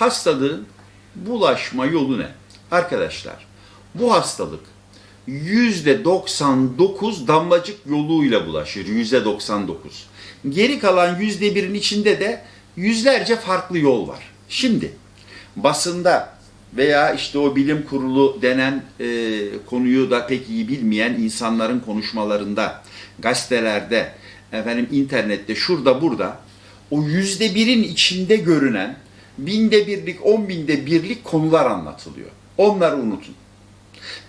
Hastalığın bulaşma yolu ne? Arkadaşlar bu hastalık %99 damlacık yoluyla bulaşır. %99. Geri kalan %1'in içinde de yüzlerce farklı yol var. Şimdi basında veya işte o bilim kurulu denen e, konuyu da pek iyi bilmeyen insanların konuşmalarında, gazetelerde, efendim internette, şurada burada o yüzde birin içinde görünen binde birlik, on binde birlik konular anlatılıyor. Onları unutun.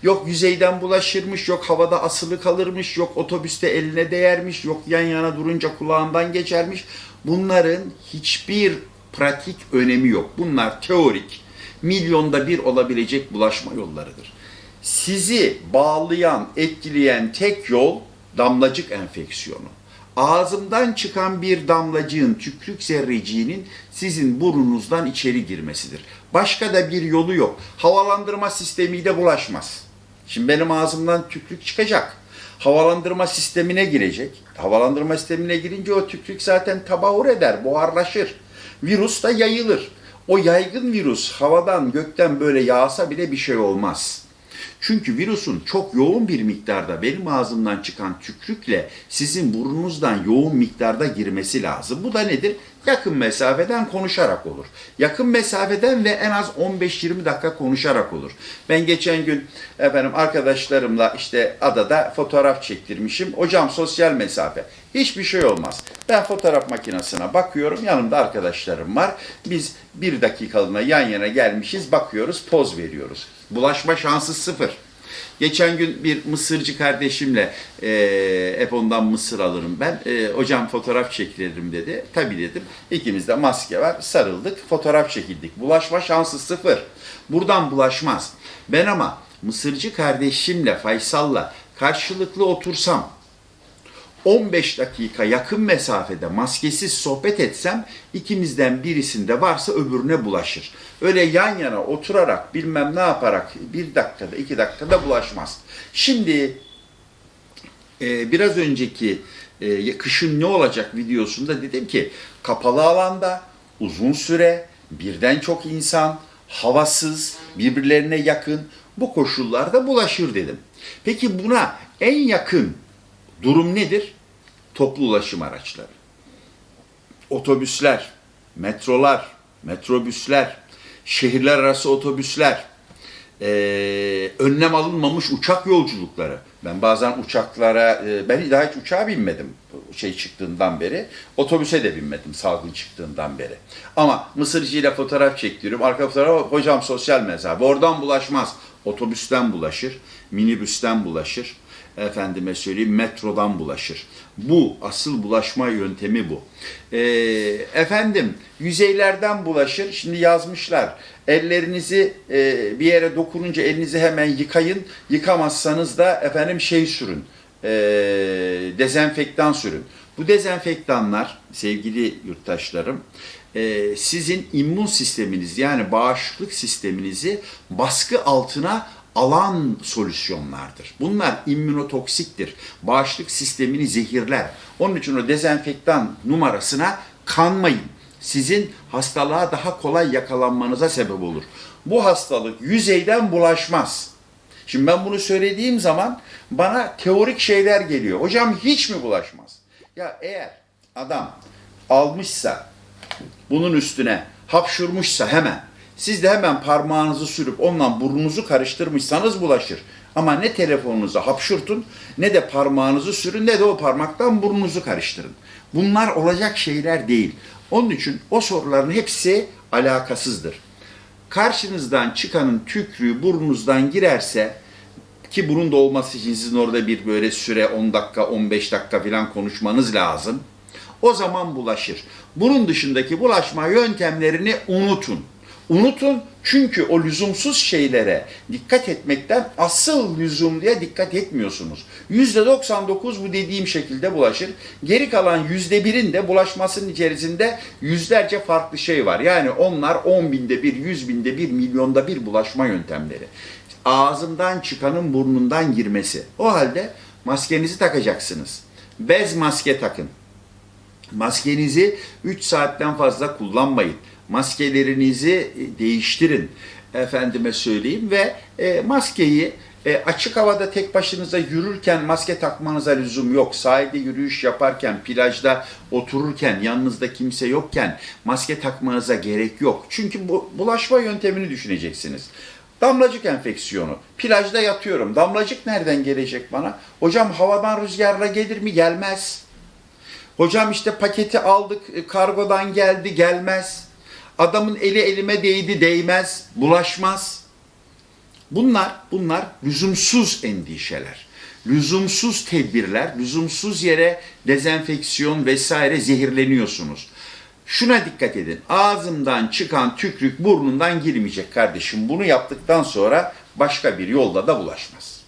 Yok yüzeyden bulaşırmış, yok havada asılı kalırmış, yok otobüste eline değermiş, yok yan yana durunca kulağından geçermiş. Bunların hiçbir pratik önemi yok. Bunlar teorik, milyonda bir olabilecek bulaşma yollarıdır. Sizi bağlayan, etkileyen tek yol damlacık enfeksiyonu. Ağzımdan çıkan bir damlacığın, tükrük zerreciğinin sizin burnunuzdan içeri girmesidir. Başka da bir yolu yok. Havalandırma sistemiyle bulaşmaz. Şimdi benim ağzımdan tükrük çıkacak. Havalandırma sistemine girecek. Havalandırma sistemine girince o tükrük zaten tabağur eder, buharlaşır. Virüs da yayılır. O yaygın virüs havadan gökten böyle yağsa bile bir şey olmaz. Çünkü virüsün çok yoğun bir miktarda benim ağzımdan çıkan tükrükle sizin burnunuzdan yoğun miktarda girmesi lazım. Bu da nedir? Yakın mesafeden konuşarak olur. Yakın mesafeden ve en az 15-20 dakika konuşarak olur. Ben geçen gün efendim arkadaşlarımla işte adada fotoğraf çektirmişim. Hocam sosyal mesafe. Hiçbir şey olmaz. Ben fotoğraf makinesine bakıyorum. Yanımda arkadaşlarım var. Biz bir dakikalığına yan yana gelmişiz. Bakıyoruz, poz veriyoruz. Bulaşma şansı sıfır. Geçen gün bir mısırcı kardeşimle e, hep ondan mısır alırım ben. E, hocam fotoğraf çekilelim dedi. Tabii dedim. İkimiz de maske var. Sarıldık. Fotoğraf çekildik. Bulaşma şansı sıfır. Buradan bulaşmaz. Ben ama mısırcı kardeşimle Faysal'la karşılıklı otursam 15 dakika yakın mesafede maskesiz sohbet etsem ikimizden birisinde varsa öbürüne bulaşır. Öyle yan yana oturarak bilmem ne yaparak bir dakikada iki dakikada bulaşmaz. Şimdi e, biraz önceki e, kışın ne olacak videosunda dedim ki kapalı alanda uzun süre birden çok insan havasız birbirlerine yakın bu koşullarda bulaşır dedim. Peki buna en yakın durum nedir? Toplu ulaşım araçları. Otobüsler, metrolar, metrobüsler, şehirler arası otobüsler, ee, önlem alınmamış uçak yolculukları. Ben bazen uçaklara, ben daha hiç uçağa binmedim şey çıktığından beri. Otobüse de binmedim salgın çıktığından beri. Ama Mısırcı ile fotoğraf çektiriyorum. Arka fotoğraf hocam sosyal mesafe. Oradan bulaşmaz. Otobüsten bulaşır, minibüsten bulaşır, efendime söyleyeyim metrodan bulaşır. Bu asıl bulaşma yöntemi bu. Ee, efendim yüzeylerden bulaşır. Şimdi yazmışlar. Ellerinizi e, bir yere dokununca elinizi hemen yıkayın. Yıkamazsanız da efendim şey sürün. E, dezenfektan sürün. Bu dezenfektanlar sevgili yurttaşlarım e, sizin immün sisteminiz yani bağışıklık sisteminizi baskı altına alan solüsyonlardır. Bunlar immünotoksiktir. Bağışıklık sistemini zehirler. Onun için o dezenfektan numarasına kanmayın. Sizin hastalığa daha kolay yakalanmanıza sebep olur. Bu hastalık yüzeyden bulaşmaz. Şimdi ben bunu söylediğim zaman bana teorik şeyler geliyor. Hocam hiç mi bulaşmaz? Ya eğer adam almışsa bunun üstüne hapşurmuşsa hemen siz de hemen parmağınızı sürüp onunla burnunuzu karıştırmışsanız bulaşır. Ama ne telefonunuza hapşurtun ne de parmağınızı sürün ne de o parmaktan burnunuzu karıştırın. Bunlar olacak şeyler değil. Onun için o soruların hepsi alakasızdır. Karşınızdan çıkanın tükrüğü burnunuzdan girerse ki bunun da olması için sizin orada bir böyle süre 10 dakika 15 dakika falan konuşmanız lazım. O zaman bulaşır. Bunun dışındaki bulaşma yöntemlerini unutun. Unutun çünkü o lüzumsuz şeylere dikkat etmekten asıl lüzumluya dikkat etmiyorsunuz. %99 bu dediğim şekilde bulaşır. Geri kalan %1'in de bulaşmasının içerisinde yüzlerce farklı şey var. Yani onlar 10 binde bir, 100 binde bir, milyonda bir bulaşma yöntemleri. Ağzından çıkanın burnundan girmesi. O halde maskenizi takacaksınız. Bez maske takın. Maskenizi 3 saatten fazla kullanmayın. maskelerinizi e, değiştirin efendime söyleyeyim ve e, maskeyi e, açık havada tek başınıza yürürken maske takmanıza lüzum yok. Sahilde yürüyüş yaparken, plajda otururken, yanınızda kimse yokken maske takmanıza gerek yok. Çünkü bu bulaşma yöntemini düşüneceksiniz. Damlacık enfeksiyonu. Plajda yatıyorum. Damlacık nereden gelecek bana? Hocam havadan rüzgarla gelir mi? Gelmez. Hocam işte paketi aldık, e, kargodan geldi, gelmez. Adamın eli elime değdi, değmez, bulaşmaz. Bunlar, bunlar lüzumsuz endişeler. Lüzumsuz tedbirler, lüzumsuz yere dezenfeksiyon vesaire zehirleniyorsunuz. Şuna dikkat edin. Ağzımdan çıkan tükrük burnundan girmeyecek kardeşim. Bunu yaptıktan sonra başka bir yolda da bulaşmaz.